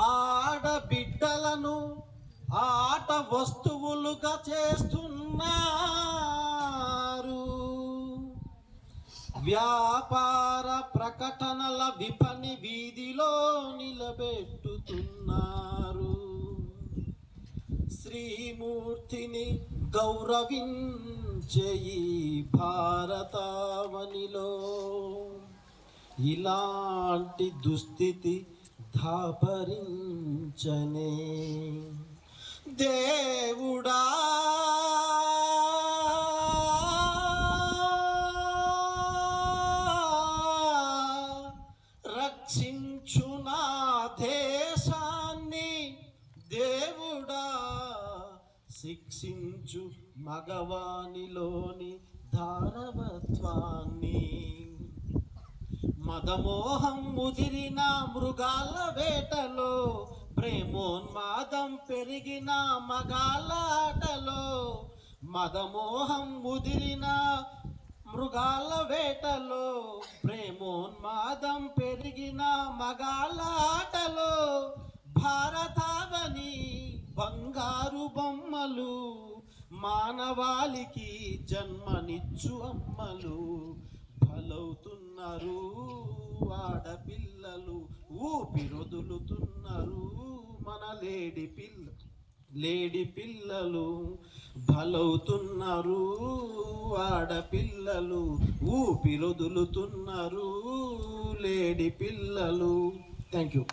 ఆడబిడ్డలను ఆట వస్తువులుగా చేస్తున్నారు. వ్యాపార ప్రకటనల విపణి వీధిలో నిలబెట్టుతున్నారు. శ్రీమూర్తిని గౌరవించే భారతావనిలో ఇలాంటి దుస్థితి దాపరించనే దేవుడా! రక్షించు నా దేశాన్ని. దేవుడా! శిక్షించు మగవానిలోని ధారవత్వాన్ని. మదమోహం ముదిరిన మృగాల వేటలో ప్రేమోన్మాదం పెరిగిన మగాల ఆటలో. మదమోహం ముదిరిన మృగాల వేటలో ప్రేమోన్మాదం పెరిగిన మగాల ఆటలో. భారతావని బంగారు బొమ్మలు మానవాళికి జన్మనిచ్చు అమ్మలు. బలవుతున్నారు ఆడపిల్లలు ఊపిరొదులుతున్నారు మన లేడి పిల్ల లేడి పిల్లలు బలవుతున్నారు ఆడపిల్లలు ఊపిరొదులుతున్నారు లేడి పిల్లలు. Thank you